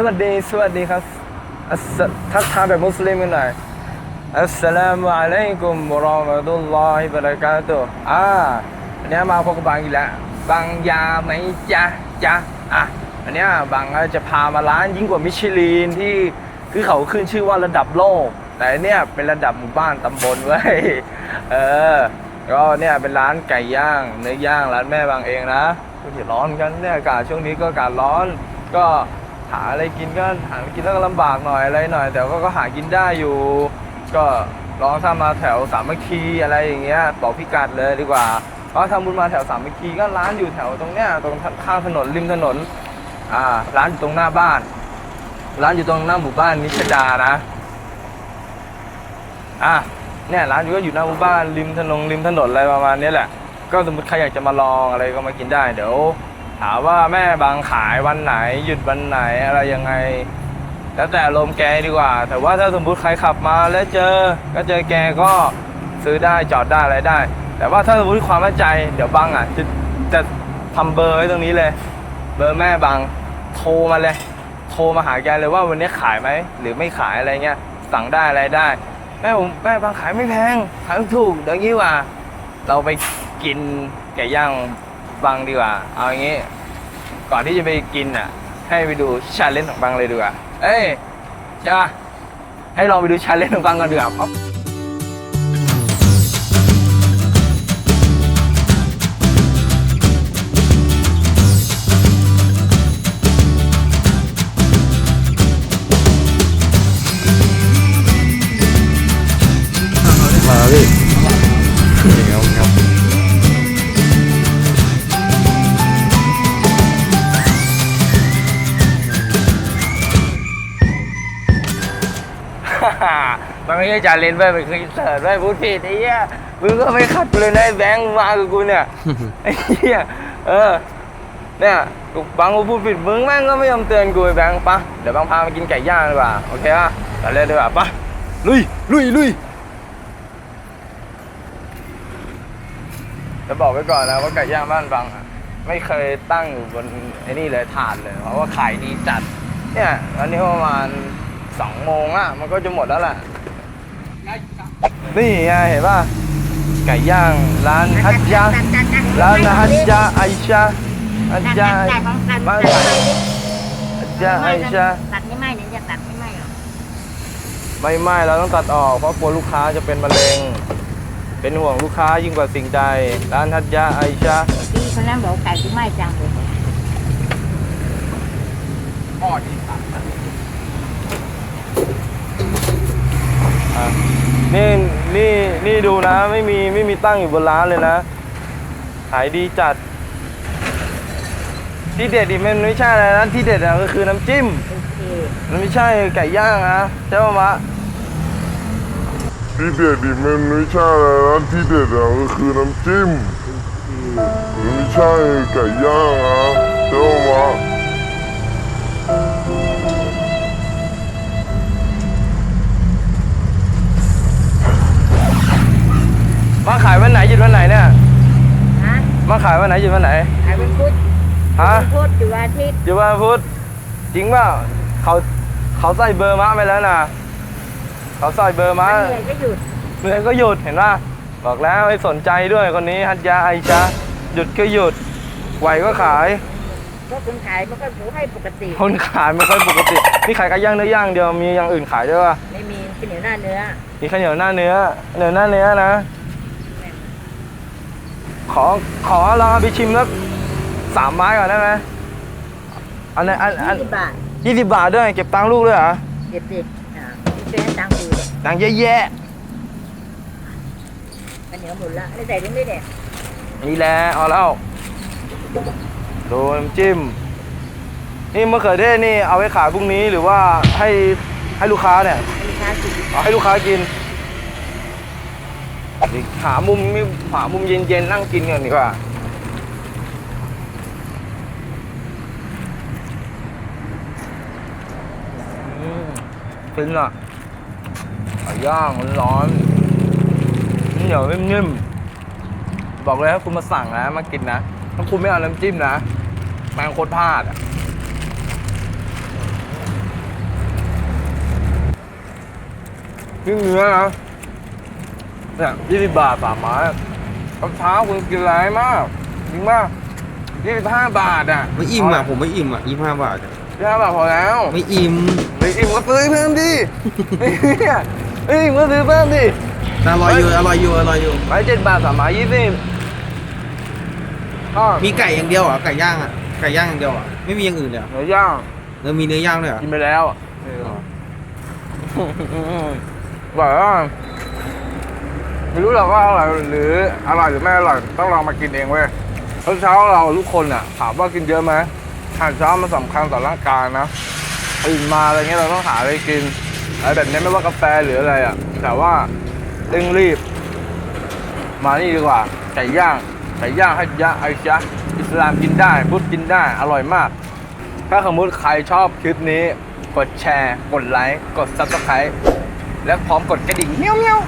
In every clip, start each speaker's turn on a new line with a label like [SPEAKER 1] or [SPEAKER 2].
[SPEAKER 1] สวัสดีสวัสดีครับทักทายแบบมุสลิมกันหน่อยอัสสลามุอะลัยกุมวะเรามะตุลลอฮิบะเราะกาตุอ่าอันเนี้ยมาพบกับบางอีกแล้วบางยาไหมจ๊ะจ๊ะอะอันเนี้ยบางจะพามาร้านยิ่งกว่ามิชลินที่คือเขาขึ้นชื่อว่าระดับโลก แต่อันเนี่ยเป็นระดับหมู่บ้านตำบลเว้ยเออก็เนี่ยเป็นร้านไก่ย่างเนื้อย่างร้านแม่บางเองนะก็อย่าร้อนกันเนี่ยอากาศช่วงนี้ก็อากาศร้อนก็ หาอะไรกินก็หาไรกินแล้วก็ลำบากหน่อยอะไรหน่อย แต่ก็ก็หากินได้อยู่ ก็ลองถ้ามาแถวสามัคคีอะไรอย่างเงี้ยบอกพิกัดเลยดีกว่าเพราะทำบุญมาแถวสามัคคีก็ร้านอยู่แถวตรงเนี้ยตรงข้างถนนริมถนนอ่าร้านอยู่ตรงหน้าบ้าน ร้านอยู่ตรงหน้าหมู่บ้านนิชดานะอะเนี่ยร้านอยู่ก็อยู่หน้าหมู่บ้านริมถนนริมถนนอะไรประมาณนี้แหละ ก็สมมติใครอยากจะมาลองอะไรก็มากินได้เดี๋ยว ถามว่าแม่บางขายวันไหน หยุดวันไหนอะไรยังไง แล้วแต่ลมแกดีกว่า แต่ว่าถ้าสมมติใครขับมาแล้วเจอ ก็เจอแกก็ซื้อได้จอดได้อะไรได้ แต่ว่าถ้าสมมติความมั่นใจ เดี๋ยวบังอะจะจะทำเบอร์ไว้ตรงนี้เลย เบอร์แม่บังโทรมาเลย โทรมาหาแกเลยว่าวันนี้ขายไหมหรือไม่ขายอะไรเงี้ยสั่งได้อะไรได้ แม่ผมแม่บางขายไม่แพงขายถูกเดี๋ยวงี้ว่า เราไปกินไก่ย่าง บังดีกว่า เอาอย่างงี้ ก่อนที่จะไปกินอะ ให้ไปดูชาเลนจ์ของบังเลยดีกว่า เอ้ยจ้าให้ลองไปดูชาเลนจ์ของบังกันดีกว่าครับ
[SPEAKER 2] มา
[SPEAKER 1] มันไม่ใช่ชาเลนจ์เว้ยมันคืออินเสิร์ตเว้ยพูดผิดไอ้เหี้ยมึงก็ไม่ขัดกูเลยนะไอ้แบงค์มากับกูเนี่ยไอ้เหี้ยเออเนี่ยกูบังกูพูดผิดมึงแม่งก็ไม่ยอมเตือนกูไอ้แบงค์ปะเดี๋ยวบังพามากินไก่ย่างดีกว่าโอเคป่ะไปเลยดีกว่าปะลุยลุยลุยจะบอกไว้ก่อนนะว่าไก่ย่างบ้านบังอะไม่เคยตั้งอยู่บนไอ้นี่เลยถาดเลยเพราะว่าขายดีจัดเนี่ยตอนนี้ประมาณ สองโมงอะ มันก็จะหมดแล้วแหละนี่ไงเห็นป่ะ ไก่ย่างร้านฮัจยะร้านฮัจยะไอชาฮัจยะไอบ้านฮัจยะไอชา
[SPEAKER 3] ตัดไม่ไหมเนี่ยจะตัดไม่ไหมหรอ
[SPEAKER 1] ไม่ไม่เราต้องตัดออกเพราะกลัวลูกค้าจะเป็นมะเร็ง เป็นห่วงลูกค้ายิ่งกว่าสิ่งใด ร้านฮัจยะไอชา
[SPEAKER 3] พี่คนนั้นบอกไก่ที่ไหมจังเลย
[SPEAKER 1] พ่อดีอะ นี่นี่นี่ดูนะ ไม่มีไม่มีตั้งอยู่บนร้านเลยนะ ขายดีจัด ที่เด็ดดิมันไม่ใช่อะไรนะที่เด็ดอะก็คือน้ำจิ้ม
[SPEAKER 3] โอเค
[SPEAKER 1] มันไม่ใช่ไก่ย่างนะใช่ป่ะมะ
[SPEAKER 2] ที่เด็ดดิมันไม่ใช่อะไรนะที่เด็ดอะก็คือน้ำจิ้มมันไม่ใช่ไก่ย่างนะเจ้าวะ
[SPEAKER 1] มาขายวันไหนหยุดวันไหนเนี่ย
[SPEAKER 3] ฮะ
[SPEAKER 1] มาขายวันไหนหยุดวันไหน
[SPEAKER 3] ขายวันพุธ
[SPEAKER 1] ฮะ
[SPEAKER 3] วันพุธอยู่อาทิตย์
[SPEAKER 1] หยุดวันพุธจริงเปล่าเขาเขาใส่เบอร์มะไปแล้วนะเขาใส่เบอร์มะ
[SPEAKER 3] วันเหนื่อยก็หยุด
[SPEAKER 1] เหนื่อยก็หยุดเห็นป่ะบอกแล้วให้สนใจด้วยคนนี้ฮัจยาไอชาหยุดก็หยุดไหวก็ขาย
[SPEAKER 3] ก็คนขายมันก็ผูให้ปกติ
[SPEAKER 1] คนขายไม่ค่อยปกตินี่ขายไก่ย่างเนื้อย่างเดียวมีอย่างอื่นขายด้วยป่ะ
[SPEAKER 3] ไม่มีข้าวเหนียวหน้าเนื้อ
[SPEAKER 1] มีข้าวเหนียวหน้าเนื้อเหนียวหน้าเนื้อนะ ขอขอลองเอาไปชิมแล้วสามไม้ก่อนได้ไหมอันไหนอันอัน
[SPEAKER 3] ยี่สิบบาท
[SPEAKER 1] ยี่สิบบาทด้วยเก็บตังค์ลูกด้วยเหรอ
[SPEAKER 3] เก็บสิอ่าเป็นตังค์อยู่
[SPEAKER 1] ตังค์เยอะแยะ
[SPEAKER 3] ข้าวเหนียวหมดละแล้วใส่ถุงด้วยเนี่ย
[SPEAKER 1] นี่แหละเอาแล้วดูน้ำจิ้ม นี่มะเขือเทศนี่เอาไว้ขายพรุ่งนี้หรือว่าให้ให้ลูกค้าเนี่ย
[SPEAKER 3] ให้ลูกค้ากิน
[SPEAKER 1] เอาให้ลูกค้ากิน ดิหามุมไม่หามุมเย็นๆนั่งกินกันดีกว่าฟินอะไก่ย่างร้อนเหนียวนิ่มๆบอกเลยถ้าคุณมาสั่งนะมากินนะถ้าคุณไม่เอาน้ำจิ้มนะแมงโคตรพลาดอะนี่เนื้อนะ เนี่ยยี่สิบบาทสามไม้ตอนเช้าคุณกินอะไรมากจริงป่ะยี่สิบห้าบาทอะ
[SPEAKER 4] ไม่อิ่มอะผมไม่อิ่มอะยี่ห้าบาทอะ
[SPEAKER 1] ยี่สิบห้าบาทพอแล้ว
[SPEAKER 4] ไม่อิ่ม
[SPEAKER 1] ไม่อิ่มก็ซื้อเพิ่มดิเนี่ยไม่อิ่มก็ซื้อเพิ่มดิ
[SPEAKER 4] แต่อร่อยอยู่อร่อยอยู่อร่อยอยู่
[SPEAKER 1] ไม้เจ็ดบาทสามไม้ยี่สิบก็
[SPEAKER 4] มีไก่อย่างเดียวเหรอะไก่ย่างอะไก่ย่างอย่างเดียวอะไม่มีอย่างอื่นเลยเหรอ
[SPEAKER 1] เนื้อย่าง
[SPEAKER 4] เออมีเนื้อย่างด้วยเหรอ
[SPEAKER 1] กินไปแล้วอะบอกว่า ไม่รู้หรอกว่าอร่อยหรืออร่อยหรือไม่อร่อยต้องลองมากินเองเว้ยเช้าเราทุกคนอะถามว่ากินเยอะไหมอาหารเช้ามันสำคัญต่อร่างกายนะตื่นมาอะไรเงี้ยเราต้องหาอะไรกินอะไรแบบนี้ไม่ว่ากาแฟหรืออะไรอะ แต่ว่าเร่งรีบ มานี่ดีกว่าไก่ย่างไก่ย่างให้ยะไอชะอิสลามกินได้พุทธกินได้อร่อยมาก ถ้าสมมติใครชอบคลิปนี้ กดแชร์ กดไลค์ กด subscribe และพร้อมกดกระดิ่งเมี้ยวเมี้ยว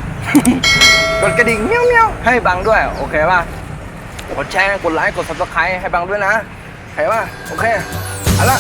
[SPEAKER 1] กดกระดิ่งเมี้ยวเมี้ยวให้บังด้วย โอเคป่ะกดแชร์กดไลค์กดซับสไครต์ให้บังด้วยนะโอเคป่ะโอเคเอาละ